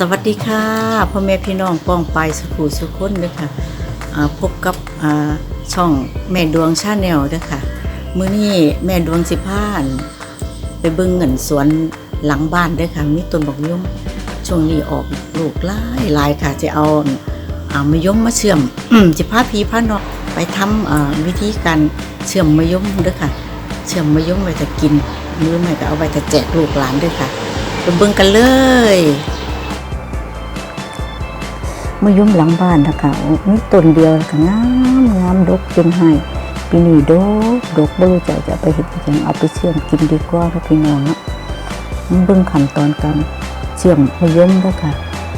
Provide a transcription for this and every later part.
สวัสดีค่ะพ่อแม่พี่น้องป้องไปสุขูสุขคนด้วยค่ะพบกับช่องแม่ดวงชาแนลด้วยค่ะ มื้อนี้แม่ดวงสิพานไปเบิ่งเงินสวนหลังบ้านด้วยค่ะมีต้นบอกยมช่วงนี้ออกลูกหลายหลายค่ะ จะเอาอามะยมมาเชื่อมจะพาพีพาน้องไปทำวิธีการเชื่อมมะยมด้วยค่ะ เชื่อมมะยมไว้จะกินหรือไม่ก็เอาไว้จะแจกลูกหลานด้วยค่ะไปเบิ่งกันเลย มายุ่มหลังบ้านนะคะมีต้นเดียวแล้วก็งามงามดกจนให้ปีนี้ดกดกบ่รู้จะจะไปเห็ดยังเอาไปเชื่อมกินดีกว่าค่ะพี่น้องเนาะเบิ่งขั้นตอนการเชื่อมมะยมด้วยค่ะ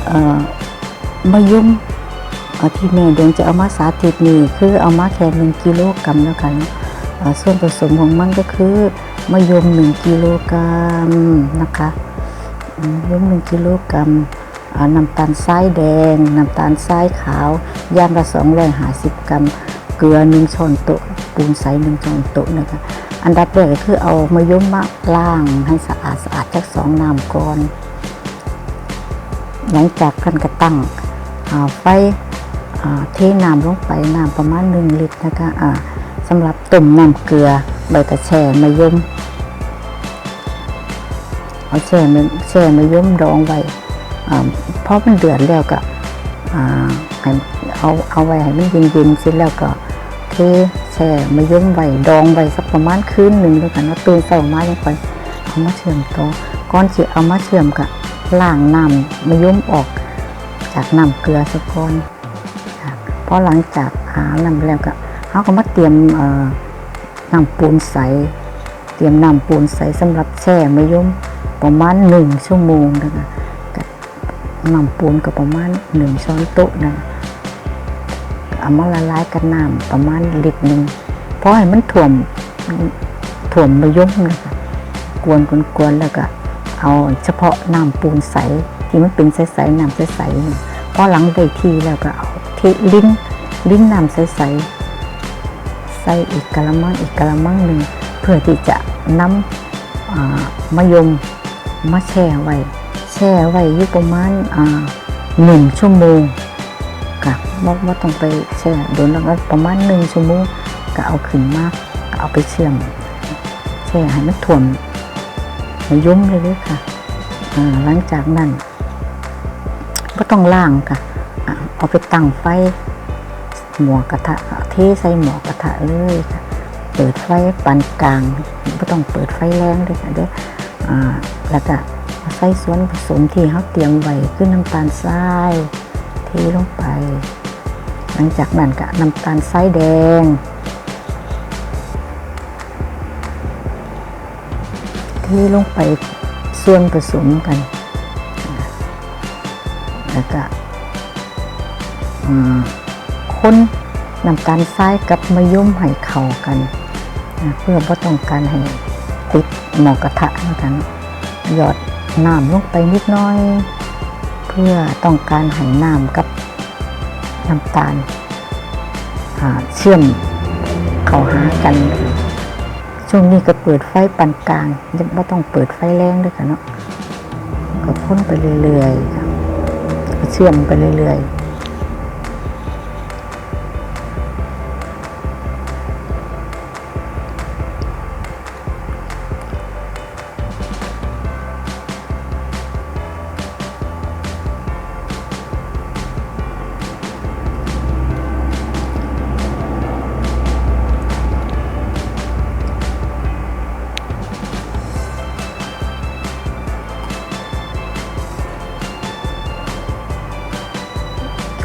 เอ่อมะยมเอาที่แม่ดวงจะเอามาสาธิตนี่คือเอามาแค่หนึ่งกิโลกรัมแล้วกันส่วนผสมของมันก็คือมะยมหนึ่งกิโลกรัมนะคะมมะยมหนึ่งกิโลกรัม น้ำตาลทรายแดง น้ำตาลทรายขาวย่างละ250กรัม เกลือหนึ่งช้อนโต๊ะปูนใสหนึ่งช้อนโต๊ะนะคะอันดับแรกก็คือเอามะยมมาล้างให้สะอาดสะอาดจากสองน้ำก่อนหลังจากกันกระตั้งไฟเทน้ำลงไปน้ำประมาณหนึ่งลิตรนะคะสำหรับต้มน้ำเกลือใบกระแช่มะยมเอาแช่มะแช่มะยมดองไว้ อ่าพอมันเดือดแล้วก็เอาเอาไว้ให้มันเย็นๆเสร็จแล้วก็เทแช่มะยมไว้ดองไว้สักประมาณคืนหนึ่งแล้วกันว่าตื่นเช้ามายังค่อยเอามาเชื่อมต่อก่อนที่เอามาเชื่อมก็ล้างน้ำมะยมออกจากน้ำเกลือสักก่อนค่ะพอหลังจากหาน้ำแล้วก็เขาก็มาเตรียมน้ำปูนใส เตรียมน้ำปูนใสสำหรับแช่มะยมประมาณหนึ่งชั่วโมงนะคะ น้ำปูนก็ประมาณหนึ่งช้อนโต๊ะนะเอามาละลายกับน้ำประมาณลิตรหนึ่งเพราะให้มันถ่วมถ่วมมะยมเลยค่ะกวนกวนกวนแล้วก็เอาเฉพาะน้ำปูนใสที่มันเป็นใสๆน้ำใสๆนี่พอหลังได้ทีแล้วก็เอาเทลิ้นลิ้นน้ำใสๆใส่อีกกะละมังอีกกะละมังหนึ่งเพื่อที่จะนำอ่ามะยมมาแช่ไว้ แช่ไว้อยู่ประมาณอ่าหนึ่งชั่วโมงกะว่าว่าต้องไปแช่โดนแล้วก็ประมาณหนึ่งชั่วโมงก็เอาขึ้นมาก็เอาไปเชื่อมแช่ให้มันถ่วมมายุ่มเลยเลยค่ะอ่าหลังจากนั้นก็ต้องล่างค่ะเอาไปตั้งไฟหมอกระทะเทใส่หมอกระทะเลยค่ะเปิดไฟปานกลางไม่ต้องเปิดไฟแรงเลยค่ะเด้ออ่าแล้วก็ ใส่ส่วนผสมที่เขาเตรียมไว้คือน้ำตาลทรายเทลงไป หลังจากนั้นก็น้ำตาลทรายแดง เทลงไปส่วนผสมกัน แล้วก็คนน้ำตาลทรายกับมะยมให้เข้ากัน เพื่อว่าต้องการให้ติดหมอกระทะนะครับหยอด น้ำลงไปนิดน้อย เพื่อต้องการให้น้ำกับน้ำตาลาเชื่อมเข้าหากัน ช่วงนี้ก็เปิดไฟปานกลางยังไม่ต้องเปิดไฟแรงด้วยค่ะเนาะก็พ่นไปเรื่อยๆเชื่อมไปเรื่อยๆ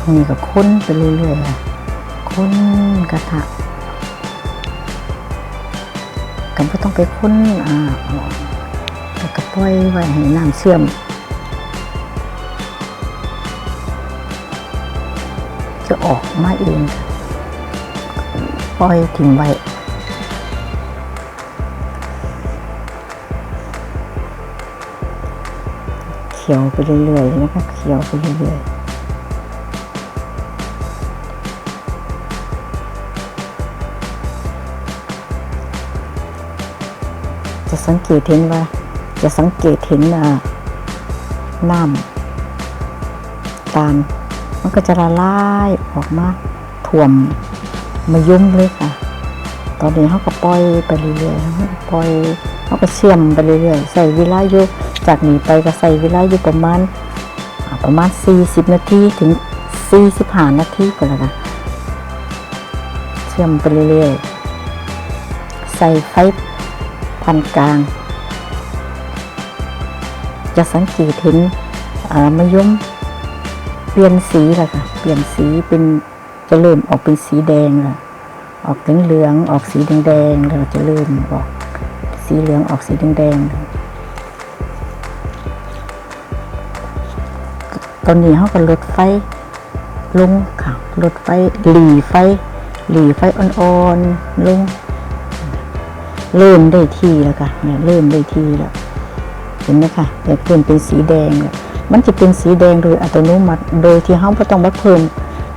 ช่วงนี้ก็ค้นไปเรื่อยๆค่ะค้นกระทะก็ไม่ต้องไปค้นอ่าแล้วก็ปล่อยไว้ให้น้ำเชื่อมจะออกมาเองปล่อยทิ้งไว้เขียวไปเรื่อยๆนะคะเขียวไปเรื่อยๆ จะสังเกตเห็นว่า จะสังเกตเห็นอ่าน้ำตาลมันก็จะละลายออกมาถ่วมมายุ่มเลยค่ะ ตอนนี้เขาก็ปล่อยไปเรื่อยๆเขาปล่อยเขาก็เชื่อมไปเรื่อยๆใส่เวลาอยู่จากนี้ไปก็ใส่เวลาอยู่ประมาณประมาณ 40 นาทีถึง 45 นาทีก็แล้วกันเชื่อมไปเรื่อยๆ ใส่ไฟ ปานกลาง จะสังเกตเห็นอ่ามะยมเปลี่ยนสีแล้วค่ะ เปลี่ยนสีเป็นจะเริ่มออกเป็นสีแดงแล้วออกเหลืองๆออกสีแดงๆแล้วจะเริ่มออกสีเหลืองออกสีแดงๆตอนนี้เขาก็ลดไฟลงค่ะลดไฟหลีไฟหลีไฟอ่อนๆลง เริ่มได้ที่แล้วค่ะเนี่ยเริ่มได้ที่แล้ว เห็นไหมคะแต่เพิ่มเป็นสีแดงเนี่ยมันจะเป็นสีแดงโดยอัตโนมัติ โดยที่เขาไม่ต้องมาเพิ่ม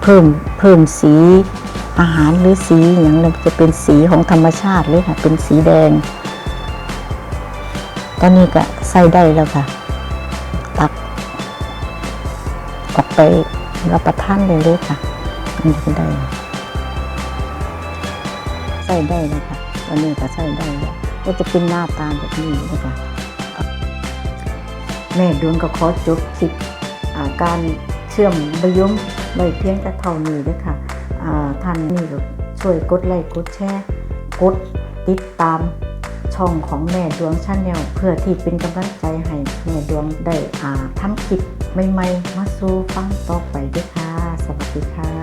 เพิ่มเพิ่มสีอาหารหรือสีอย่างนั้นจะเป็นสีของธรรมชาติเลยค่ะ เป็นสีแดง ตอนนี้ก็ใส่ได้แล้วค่ะ ตักออกไปรับประทานเลยเลยค่ะอันก็ได้ใส่ได้เลยค่ะ อนนี้ก็ใส่ได้แล้วก็จะเป็นหน้าตาแบบนี้นะคะแม่ดวงก็ขอจบคลิปการเชื่อมบยมไว้เพียงแต่เท่านี้ด้วยค่ะท่านนี่ก็ช่วยกดไลค์กดแชร์กดติดตามช่องของแม่ดวงชาแนลเพื่อที่เป็นกำลังใจให้แม่ดวงได้ทำคลิปใหม่ๆมาสู่ฟังต่อไปด้วยค่ะ สวัสดีค่ะ